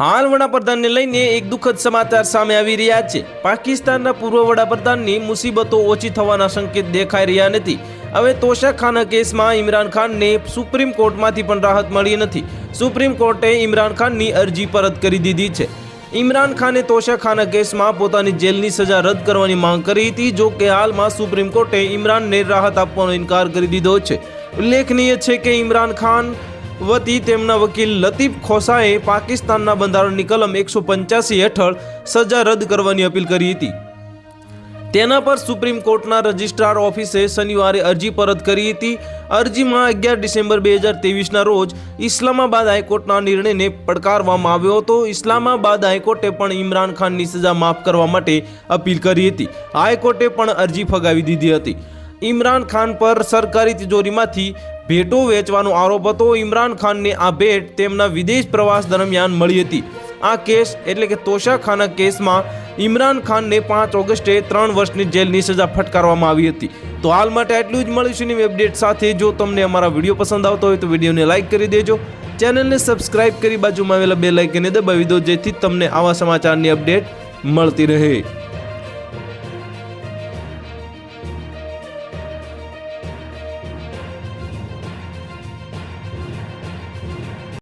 હાલ વડાપ્રધાનને લઈને એક દુઃખદ સમાચાર સામે આવી રહ્યા છે. પાકિસ્તાનના પૂર્વ વડાપ્રધાનની મુસીબતો ઓછી થવાના સંકેત દેખાઈ રહ્યા નથી. હવે તોશા ખાના કેસમાં ઇમરાન ખાનને સુપ્રીમ કોર્ટમાંથી પણ રાહત મળી નથી. સુપ્રીમ કોર્ટે ઇમરાન ખાનની અરજી પરત કરી દીધી છે. ઇમરાન ખાને તોશા ખાના કેસમાં પોતાની જેલની સજા રદ કરવાની માંગ કરી હતી, જો કે હાલમાં સુપ્રીમ કોર્ટે ઇમરાનને રાહત આપવાનો ઇનકાર કરી દીધો છે. ઉલ્લેખનીય છે કે ઇમરાન ખાન વતી તેમના વકીલ લતીફ ખોસાએ પાકિસ્તાનના બંધારણની કલમ એકસો પંચ્યાસી હેઠળ સજા રદ કરવાની અપીલ કરી હતી. તેના પર સુપ્રીમ કોર્ટના રજિસ્ટ્રાર ઓફિસે શનિવારે અરજી પરત કરી હતી. અરજીમાં અગિયાર ડિસેમ્બર બે હજાર ત્રેવીસના રોજ ઇસ્લામાબાદ હાઈકોર્ટના નિર્ણયને પડકારવામાં આવ્યો હતો. ઇસ્લામાબાદ હાઈકોર્ટે પણ ઇમરાન ખાનની સજા માફ કરવા માટે અપીલ કરી હતી. હાઈકોર્ટે પણ અરજી ફગાવી દીધી હતી. ઇમરાન ખાન પર સરકારી તિજોરીમાંથી ભેટો વેચવાનો આરોપ હતો. ઇમરાન ખાનને આ ભેટ તેમના વિદેશ પ્રવાસ દરમિયાન મળી હતી. આ કેસ એટલે કે તોશાખાના કેસમાં ઇમરાન ખાનને પાંચ ઓગસ્ટે ત્રણ વર્ષની જેલની સજા ફટકારવામાં આવી હતી. તો હાલ માટે આટલું જ મળીશું નવી અપડેટ સાથે. જો તમને અમારા વીડિયો પસંદ આવતો હોય તો વિડીયોને લાઇક કરી દેજો. ચેનલને સબસ્ક્રાઇબ કરી બાજુમાં આવેલા બે લાઇકને દબાવી દો જેથી તમને આવા સમાચારની અપડેટ મળતી રહે.